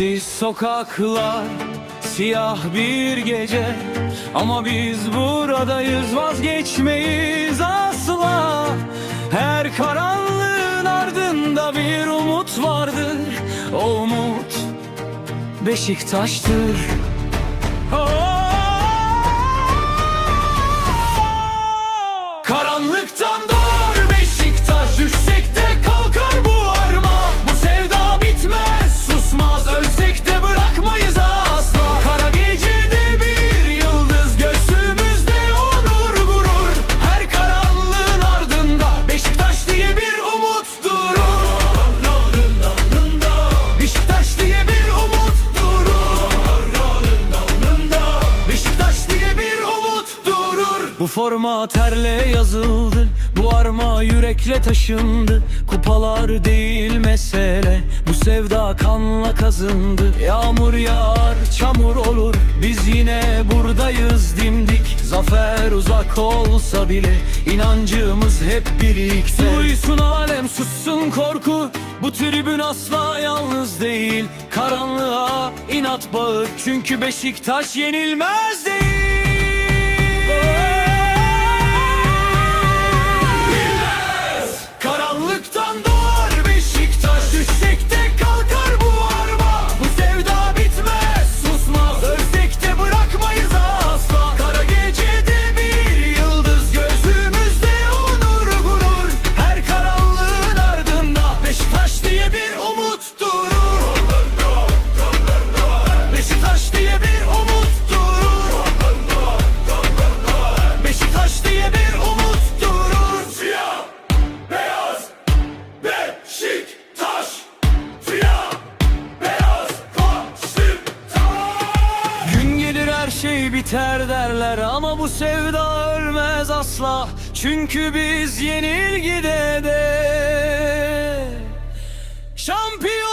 Sessiz sokaklar, siyah bir gece. Ama biz buradayız vazgeçmeyiz asla. Her karanlığın ardında bir umut vardır. O umut Beşiktaş'tır. Karanlıktan doğar Bu forma terle yazıldı Bu arma yürekle taşındı. Kupalar değil mesele Bu sevda kanla kazındı. Yağmur yağar çamur olur Biz yine buradayız dimdik. Zafer uzak olsa bile inancımız hep birlikte. Duysun alem sussun korku Bu tribün asla yalnız değil. Karanlığa inat bağır Çünkü Beşiktaş yenilmez değil şey biter derler ama bu sevda ölmez asla. Çünkü biz yenilgide de şampiyon